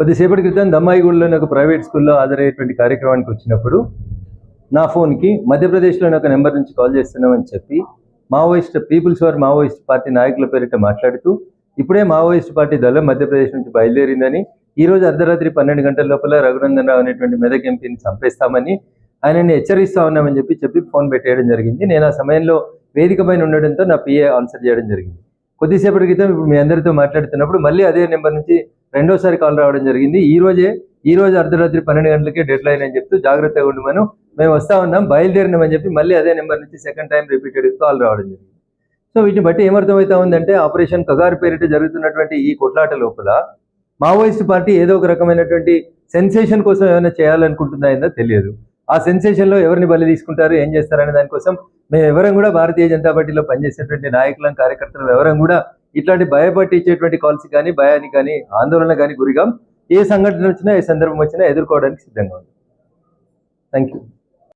కొద్దిసేపటి క్రితం దమ్మాయిగూడలోని ఒక ప్రైవేట్ స్కూల్లో హాజరయ్యేటువంటి కార్యక్రమానికి వచ్చినప్పుడు నా ఫోన్కి మధ్యప్రదేశ్లోని ఒక నెంబర్ నుంచి కాల్ చేస్తున్నామని చెప్పి Maoist people's for Maoist party నాయకుల పేరిట మాట్లాడుతూ ఇప్పుడే మావోయిస్ట్ పార్టీ దళం మధ్యప్రదేశ్ నుంచి బయలుదేరిందని ఈ రోజు అర్ధరాత్రి పన్నెండు గంటల లోపల రఘునందన్ రావు అనేటువంటి మెదక్ ఎంపీని చంపేస్తామని ఆయనని హెచ్చరిస్తా ఉన్నామని చెప్పి చెప్పి ఫోన్ పెట్టేయడం జరిగింది. నేను ఆ సమయంలో వేదిక పైన ఉండడంతో నా పిఏ ఆన్సర్ చేయడం జరిగింది. కొద్దిసేపటి క్రితం ఇప్పుడు మీ అందరితో మాట్లాడుతున్నప్పుడు మళ్ళీ అదే నెంబర్ నుంచి రెండోసారి కాల్ రావడం జరిగింది. ఈ రోజే ఈ రోజు అర్ధరాత్రి పన్నెండు గంటలకే డెడ్ లైన్ అని చెప్తూ జాగ్రత్తగా ఉండమను మేము వస్తా ఉన్నాం బయలుదేరినామని చెప్పి మళ్ళీ అదే నెంబర్ నుంచి సెకండ్ టైం రిపీటెడ్ కాల్ రావడం జరిగింది. సో వీటిని బట్టి ఏమర్థమవుతా ఉందంటే ఆపరేషన్ కగారు పేరిట జరుగుతున్నటువంటి ఈ కొట్లాట లోపల మావోయిస్ట్ పార్టీ ఏదో ఒక రకమైనటువంటి సెన్సేషన్ కోసం ఏమైనా చేయాలనుకుంటుందా ఏందో తెలియదు. ఆ సెన్సేషన్లో ఎవరిని బలి తీసుకుంటారు ఏం చేస్తారనే దానికోసం మేము ఎవరం కూడా భారతీయ జనతా పార్టీలో పనిచేసేటువంటి నాయకులం కార్యకర్తలు ఎవరం కూడా ఇట్లాంటి భయపట్టించేటువంటి కాల్స్ కానీ భయానికి కానీ ఆందోళన కానీ గురిగాం. ఏ సంఘటన వచ్చినా ఏ సందర్భం వచ్చినా ఎదుర్కోవడానికి సిద్ధంగా ఉంది థ్యాంక్ యూ